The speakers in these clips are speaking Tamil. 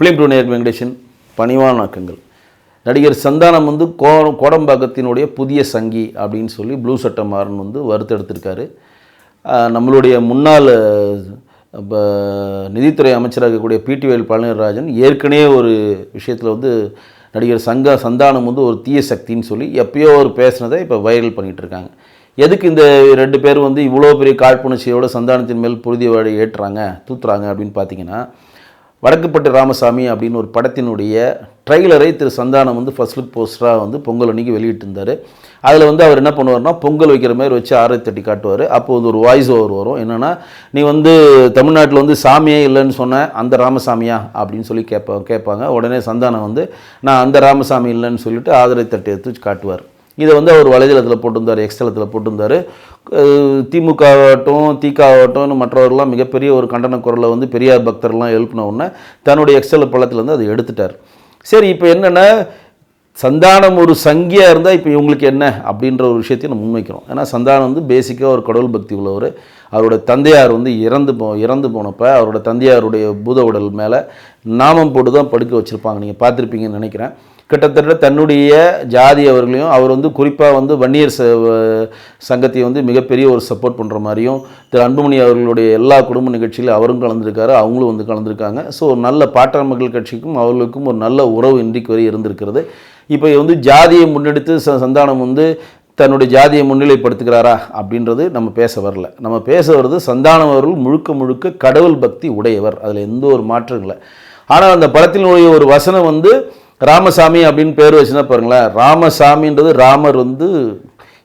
ஃபிலிம் டூனியர் வெங்கடேஷன் பணிவான நடிகர் சந்தானம் வந்து கோ கோடம்பாக்கத்தினுடைய புதிய சங்கி அப்படின்னு சொல்லி ப்ளூ சட்டை மாறன் வந்து வறுத்தெடுத்திருக்காரு நம்மளுடைய முன்னாள் இப்போ நிதித்துறை அமைச்சராக இருக்கக்கூடிய பிடிவேல் பழனிராஜன் ஏற்கனவே ஒரு விஷயத்தில் வந்து நடிகர் சங்கா சந்தானம் வந்து ஒரு தீய சக்தின்னு சொல்லி எப்பயோ ஒரு பேசுனதை இப்போ வைரல் பண்ணிகிட்டு இருக்காங்க எதுக்கு இந்த ரெண்டு பேர் வந்து இவ்வளோ பெரிய காழ்ப்புணர்ச்சியோட சந்தானத்தின் மேல் புரிதி வழி ஏற்றுறாங்க தூத்துறாங்க அப்படின்னு பார்த்தீங்கன்னா வடக்குப்பட்டு ராமசாமி அப்படின்னு ஒரு படத்தினுடைய ட்ரைலரை திரு சந்தானம் வந்து ஃபர்ஸ்ட் லுக் போஸ்டராக வந்து பொங்கல் அன்னைக்கு வெளியிட்டிருந்தார். அதில் வந்து அவர் என்ன பண்ணுவார்னா பொங்கல் வைக்கிற மாதிரி வச்சு ஆரத்தி தட்டி காட்டுவார். அப்போ வந்து ஒரு வாய்ஸ் ஓவர் வரும். என்னென்னா நீ வந்து தமிழ்நாட்டில் வந்து சாமியே இல்லைன்னு சொன்ன அந்த ராமசாமியா? அப்படின்னு சொல்லி கேட்பா கேட்பாங்க. உடனே சந்தானம் வந்து நான் அந்த ராமசாமி இல்லைன்னு சொல்லிட்டு ஆதரை தட்டி எடுத்து காட்டுவார். இதை வந்து அவர் வலைதளத்தில் போட்டிருந்தார் எக்ஸ்தலத்தில் போட்டிருந்தார். திமுக ஆகட்டும் திக ஆகட்டும் மற்றவர்கள்லாம் மிகப்பெரிய ஒரு கண்டன குரலை வந்து பெரியார் பக்தர்லாம் எழுப்பின உடனே தன்னுடைய எக்ஸல் பள்ளத்தில் வந்து அதை எடுத்துட்டார். சரி இப்போ என்னென்னா சந்தானம் ஒரு சங்கியாக இருந்தால் இப்போ இவங்களுக்கு என்ன அப்படின்ற ஒரு விஷயத்தையும் நம்ம முன்வைக்கிறோம். ஏன்னா சந்தானம் வந்து பேசிக்காக ஒரு கடவுள் பக்தி உள்ளவர். அவரோட தந்தையார் வந்து இறந்து போ இறந்து போனப்போ அவரோட தந்தையாருடைய பூத உடல் மேலே நாமம் போட்டு தான் படுக்க வச்சுருப்பாங்க. நீங்கள் பார்த்துருப்பீங்கன்னு நினைக்கிறேன். கிட்டத்தட்ட தன்னுடைய ஜாதி அவர்களையும் அவர் வந்து குறிப்பாக வந்து வன்னியர் ச சங்கத்தை வந்து மிகப்பெரிய ஒரு சப்போர்ட் பண்ணுற மாதிரியும் திரு அன்புமணி அவர்களுடைய எல்லா குடும்ப நிகழ்ச்சியிலும் அவரும் கலந்துருக்காரு அவங்களும் வந்து கலந்துருக்காங்க. ஸோ ஒரு நல்ல பாட்டாளர் மக்கள் கட்சிக்கும் அவர்களுக்கும் ஒரு நல்ல உறவு இன்றைக்கு வரை இருந்திருக்கிறது. இப்போ வந்து ஜாதியை முன்னெடுத்து ச சந்தானம் வந்து தன்னுடைய ஜாதியை முன்னிலைப்படுத்துகிறாரா அப்படின்றது நம்ம பேச வரல. நம்ம பேச வர்றது சந்தானம் அவர்கள் முழுக்க முழுக்க கடவுள் பக்தி உடையவர். அதில் எந்த ஒரு மாற்றம் இல்லை. ஆனால் அந்த படத்தினுடைய ஒரு வசனம் வந்து ராமசாமி அப்படின்னு பேர் வச்சுன்னா பாருங்களேன் ராமசாமின்றது ராமர் வந்து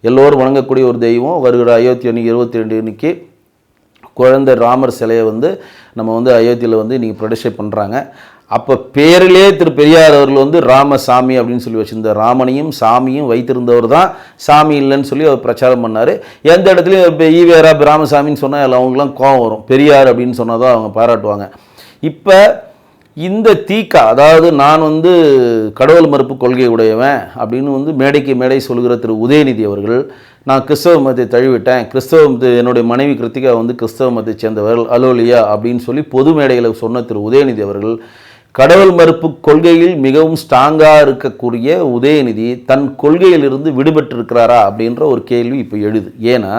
எல்லோரும் வணங்கக்கூடிய ஒரு தெய்வம். வருகிற அயோத்தி அன்னைக்கு இருபத்தி ரெண்டு அன்னைக்கு குழந்தை ராமர் சிலையை வந்து நம்ம வந்து அயோத்தியில் வந்து இன்றைக்கி ப்ரொடியூஸ் பண்ணுறாங்க அப்போ பேரிலே திரு பெரியார் அவர்கள் வந்து ராமசாமி அப்படின்னு சொல்லி வச்சுருந்தார் ராமனையும் சாமியும் வைத்திருந்தவர் தான் சாமி இல்லைன்னு சொல்லி அவர் பிரச்சாரம் பண்ணார். எந்த இடத்துலையும் இப்போ ஈவேரா ராமசாமின்னு சொன்னால் அவங்களாம் கோவம் வரும். பெரியார் அப்படின்னு சொன்னால் தான் அவங்க பாராட்டுவாங்க. இப்போ இந்த தீக்கா அதாவது நான் வந்து கடவுள் மறுப்பு கொள்கை உடையவன் அப்படின்னு வந்து மேடைக்கு மேடை சொல்கிற திரு உதயநிதி அவர்கள் நான் கிறிஸ்தவ மதத்தை தழுவிட்டேன் கிறிஸ்தவ மத என்னுடைய மனைவி கிருத்திகா வந்து கிறிஸ்தவ மதத்தை சேர்ந்தவர்கள் அலோலியா அப்படின்னு சொல்லி பொது மேடையில் சொன்ன திரு உதயநிதி அவர்கள் கடவுள் மறுப்பு கொள்கையில் மிகவும் ஸ்ட்ராங்காக இருக்கக்கூடிய உதயநிதி தன் கொள்கையிலிருந்து விடுபட்டிருக்கிறாரா அப்படின்ற ஒரு கேள்வி இப்போ எழுது. ஏன்னா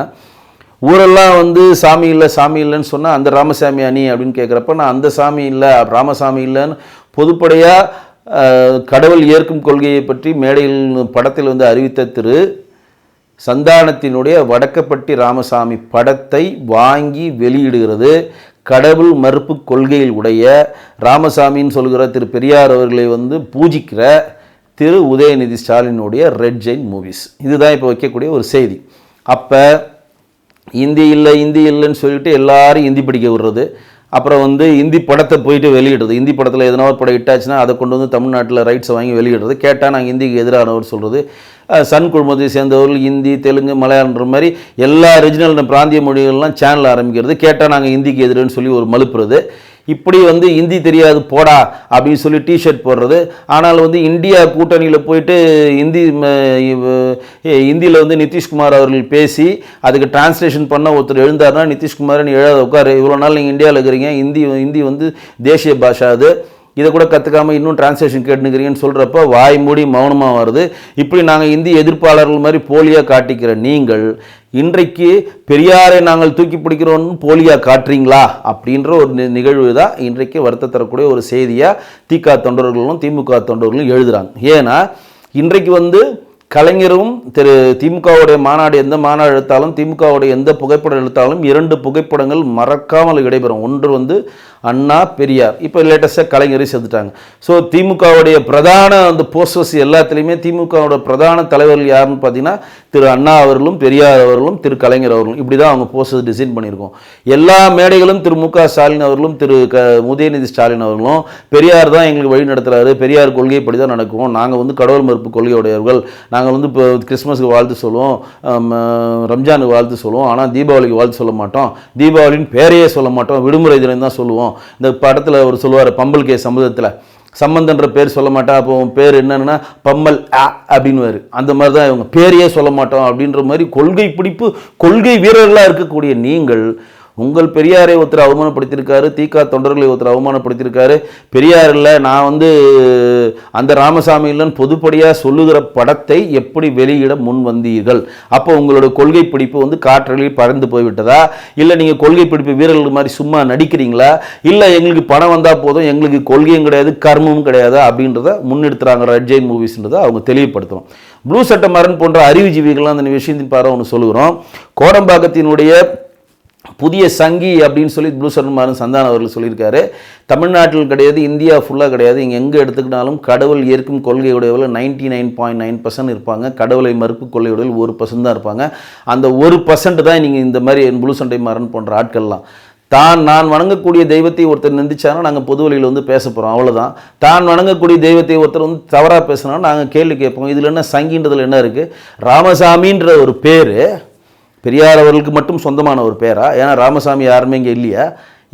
ஊரெல்லாம் வந்து சாமி இல்லை சாமி இல்லைன்னு சொன்னால் அந்த ராமசாமி அணி அப்படின்னு கேட்குறப்ப நான் அந்த சாமி இல்லை ராமசாமி இல்லைன்னு பொதுப்படையாக கடவுள் ஏற்கும் கொள்கையை பற்றி மேடையில் படத்தில் வந்து அறிவித்த திரு சந்தானத்தினுடைய வடக்கப்பட்டி ராமசாமி படத்தை வாங்கி வெளியிடுகிறது. கடவுள் மறுப்பு கொள்கையில் உடைய ராமசாமின்னு சொல்கிற திரு பெரியார் அவர்களை வந்து பூஜிக்கிற திரு உதயநிதி ஸ்டாலினுடைய ரெட் ஜெயின் மூவிஸ். இதுதான் இப்போ வைக்கக்கூடிய ஒரு செய்தி. அப்போ இந்தி இல்லை இந்தி இல்லைன்னு சொல்லிட்டு எல்லாரும் இந்தி படிக்க விடுறது. அப்புறம் வந்து இந்தி படத்தை போயிட்டு வெளியிடுறது. இந்தி படத்தில் எதனா ஒரு படம் இட்டாச்சுன்னா அதை கொண்டு வந்து தமிழ்நாட்டில் ரைட்ஸை வாங்கி வெளியிடுறது. கேட்டால் நாங்கள் இந்திக்கு எதிரானவர் சொல்கிறது சன் குழுமத்தை சேர்ந்தவர்கள் இந்தி தெலுங்கு மலையாளன்ற மாதிரி எல்லா ரிஜினல் பிராந்திய மொழிகள்லாம் சேனல் ஆரம்பிக்கிறது. கேட்டால் நாங்கள் இந்திக்கு எதிர்ன்னு சொல்லி ஒரு மலுப்புறது. இப்படி வந்து இந்தி தெரியாது போடா அப்படின்னு சொல்லி டிஷர்ட் போடுறது. ஆனால் வந்து இந்தியா கூட்டணியில் போயிட்டு இந்தி இந்தியில் வந்து நிதிஷ்குமார் அவர்கள் பேசி அதுக்கு டிரான்ஸ்லேஷன் பண்ண ஒருத்தர் எழுந்தாருன்னா நிதிஷ்குமார் நீ எழுத உட்காரு. இவ்வளோ நாள் நீங்கள் இந்தியாவில் இருக்கிறீங்க இந்தி இந்தி வந்து தேசிய பாஷா அது. இதை கூட கற்றுக்காம இன்னும் டிரான்ஸ்லேஷன் கேட்டுக்கிறீங்கன்னு சொல்கிறப்ப வாய் மூடி மௌனமாக வருது. இப்படி நாங்கள் இந்திய எதிர்ப்பாளர்கள் மாதிரி போலியாக காட்டிக்கிற நீங்கள் இன்றைக்கு பெரியாரை நாங்கள் தூக்கி பிடிக்கிறோன்னு போலியாக காட்டுறீங்களா? அப்படின்ற ஒரு நி- நிகழ்வு தான் இன்றைக்கு வருத்த தரக்கூடிய ஒரு செய்தியாக திக தொண்டர்களும் திமுக தொண்டர்களும் எழுதுகிறாங்க ஏன்னா இன்றைக்கு வந்து கலைஞரும் திரு திமுகவுடைய மாநாடு எந்த மாநாடு எடுத்தாலும் திமுகவுடைய எந்த புகைப்படம் எடுத்தாலும் இரண்டு புகைப்படங்கள் மறக்காமல் இடைபெறும் ஒன்று வந்து அண்ணா பெரியார். இப்போ லேட்டஸ்ட்டாக கலைஞரை செத்துட்டாங்க ஸோ திமுகவுடைய பிரதான அந்த போஸ்டர்ஸ் எல்லாத்துலேயுமே திமுகவோட பிரதான தலைவர்கள் யாருன்னு பார்த்தீங்கன்னா திரு அண்ணா அவர்களும் பெரியார் அவர்களும் திரு கலைஞர் அவர்களும். இப்படி தான் அவங்க போஸ்டர்ஸ் டிசைன் பண்ணியிருக்கோம். எல்லா மேடைகளும் திரு மு க ஸ்டாலின் அவர்களும் திரு க உதயநிதி ஸ்டாலின் அவர்களும் பெரியார் தான் எங்களுக்கு வழி நடத்துகிறாரு பெரியார் கொள்கைப்படி தான் நடக்கும். நாங்கள் வந்து கடவுள் மறுப்பு கொள்கையுடையவர்கள். நாங்கள் வந்து இப்போ கிறிஸ்மஸுக்கு வாழ்த்து சொல்லுவோம். ரம்ஜானுக்கு வாழ்த்து சொல்லுவோம். ஆனால் தீபாவளிக்கு வாழ்த்து சொல்ல மாட்டோம். தீபாவளின்னு பேரையே சொல்ல மாட்டோம். விடுமுறை தினம் தான் சொல்லுவோம். இந்த படத்தில் அவர் சொல்லுவார் பம்பல் கே சமுதத்தில் சம்பந்தன்ற பேர் சொல்ல மாட்டா அப்போ பேர் என்னன்னா பம்மல் ஆ அப்படின்னுவாரு. அந்த மாதிரி தான் இவங்க பேரையே சொல்ல மாட்டோம் அப்படின்ற மாதிரி கொள்கை பிடிப்பு கொள்கை வீரர்களாக இருக்கக்கூடிய நீங்கள் உங்கள் பெரியாரை ஒருத்தர் அவமானப்படுத்தியிருக்காரு தீகா தொண்டர்களை ஒருத்தர் அவமானப்படுத்தியிருக்காரு. பெரியார் இல்லை நான் வந்து அந்த ராமசாமி இல்லைன்னு பொதுப்படியாக சொல்லுகிற படத்தை எப்படி வெளியிட முன் வந்தீர்கள்? அப்போ உங்களோட கொள்கை பிடிப்பு வந்து காற்றலில் பறந்து போய்விட்டதா? இல்லை நீங்கள் கொள்கை பிடிப்பு வீரர்கள் மாதிரி சும்மா நடிக்கிறீங்களா? இல்லை எங்களுக்கு பணம் வந்தால் போதும் எங்களுக்கு கொள்கையும் கிடையாது கர்மமும் கிடையாது? அப்படின்றத முன்னெடுத்துறாங்க ரெட் ஜெயின் மூவிஸ்ன்றதை அவங்க தெளிவுபடுத்தணும். ப்ளூ சட்டமாறன் போன்ற அறிவுஜீவிகள்லாம் அந்த விஷயத்தின் பாரு ஒன்று சொல்லுகிறோம். கோடம்பாக்கத்தினுடைய புதிய சங்கி அப்படின்னு சொல்லி ப்ளூ சட்டமாறன் சந்தானம் அவர்கள் சொல்லியிருக்காரு. தமிழ்நாட்டில் கிடையாது இந்தியா ஃபுல்லாக கிடையாது. இங்கே எங்கே எடுத்துக்கிட்டாலும் கடவுள் ஏற்கும் கொள்கையுடையவர்கள் ninety nine point nine percent இருப்பாங்க. கடவுளை மறுப்பு கொள்கையுடையவர்கள் ஒரு பர்சன்ட் தான் இருப்பாங்க. அந்த ஒரு பர்சன்ட் தான் நீங்கள் இந்த மாதிரி ப்ளூ சண்டை மாறன் போன்ற ஆட்கள்லாம். தான் நான் வணங்கக்கூடிய தெய்வத்தை ஒருத்தர் நிந்திச்சானா நாங்கள் பொது வழியில் வந்து பேச போகிறோம் அவ்வளோதான் தான் வணங்கக்கூடிய தெய்வத்தை ஒருத்தர் வந்து தவறாக பேசினாலும் நாங்கள் கேள்வி கேட்போம். இதில் என்ன சங்கின்றதுல என்ன இருக்குது ராமசாமின்ற ஒரு பேர் பெரியார் அவர்களுக்கு மட்டும் சொந்தமான ஒரு பேரா? ஏன்னா ராமசாமி யாருமே இங்கே இல்லையா?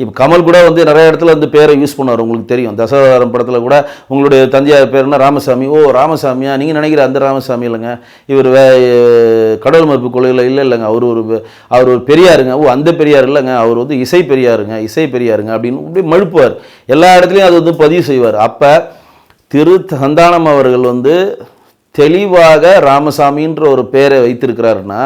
இப்போ கமல் கூட வந்து நிறைய இடத்துல வந்து பேரை யூஸ் பண்ணுவார் உங்களுக்கு தெரியும். தசாவதாரம் படத்தில் கூட உங்களுடைய தந்தையார் பேருனா ராமசாமி. ஓ ராமசாமியா? நீங்கள் நினைக்கிற அந்த ராமசாமி இல்லைங்க. இவர் வே கடவுள் மறுப்பு கொள்கையில் இல்லை இல்லைங்க. அவர் ஒரு அவர் ஒரு பெரியாருங்க. ஓ அந்த பெரியார் இல்லைங்க. அவர் வந்து இசை பெரியாருங்க. இசை பெரியாருங்க அப்படின்னு இப்படி மழுப்புவார். எல்லா இடத்துலையும் அது வந்து பதிவு செய்வார். அப்போ திரு சந்தானம் அவர்கள் வந்து தெளிவாக ராமசாமின்ற ஒரு பேரை வைத்திருக்கிறாருன்னா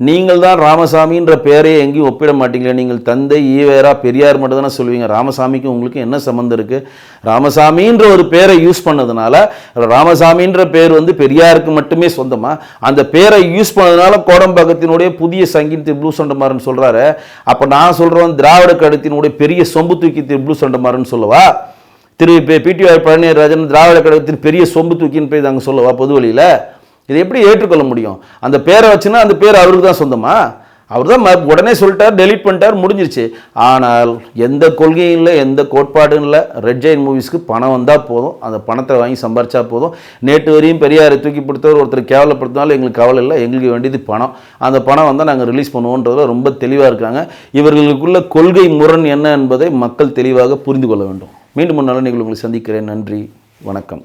நீங்கள் தான் ராமசாமின்ற பேரையே எங்கேயும் ஒப்பிட மாட்டீங்களே. நீங்கள் தந்தை ஈவேரா பெரியார் மட்டும் தானே சொல்லுவீங்க. ராமசாமிக்கும் உங்களுக்கு என்ன சம்மந்தம் இருக்குது ராமசாமின்ற ஒரு பேரை யூஸ் பண்ணதுனால ராமசாமின்ற பேர் வந்து பெரியாருக்கு மட்டுமே சொந்தமாக அந்த பேரை யூஸ் பண்ணதுனால கோடம்பாக்கத்தினுடைய புதிய சங்கின் திரு ப்ளூ சண்டமாரன் சொல்கிறாரு அப்போ நான் சொல்கிறேன் திராவிட கழகத்தினுடைய பெரிய சொம்பு தூக்கி திரு ப்ளூ சண்டமாரன் சொல்லவா? திரு பிடிஆர் பழனிராஜன் திராவிட கழகத்தின் பெரிய சொம்பு தூக்கின்னு போய் நாங்கள் சொல்லவா பொது வழியில்? இதை எப்படி ஏற்றுக்கொள்ள முடியும்? அந்த பேரை வச்சுன்னா அந்த பேர் அவருக்கு தான் சொந்தமா? அவர் தான் ம- உடனே சொல்லிட்டார் டெலீட் பண்ணிட்டார் முடிஞ்சிருச்சு. ஆனால் எந்த கொள்கையும் இல்லை எந்த கோட்பாடும் இல்லை. ரெட் ஜெயின் மூவிஸ்க்கு பணம் வந்தால் போதும். அந்த பணத்தை வாங்கி சம்பாரிச்சா போதும். நேற்று வரையும் பெரியாரை தூக்கி பிடித்தவர் ஒருத்தர் கேவலப்படுத்தினாலும் எங்களுக்கு கவலை இல்லை. எங்களுக்கு வேண்டியது பணம். அந்த பணம் வந்தால் நாங்கள் ரிலீஸ் பண்ணுவோன்றதில் ரொம்ப தெளிவாக இருக்காங்க. இவர்களுக்குள்ள கொள்கை முரண் என்ன என்பதை மக்கள் தெளிவாக புரிந்து கொள்ள வேண்டும். மீண்டும் ஒரு நல்ல நிகழ்வு உங்களை சந்திக்கிறேன். நன்றி. வணக்கம்.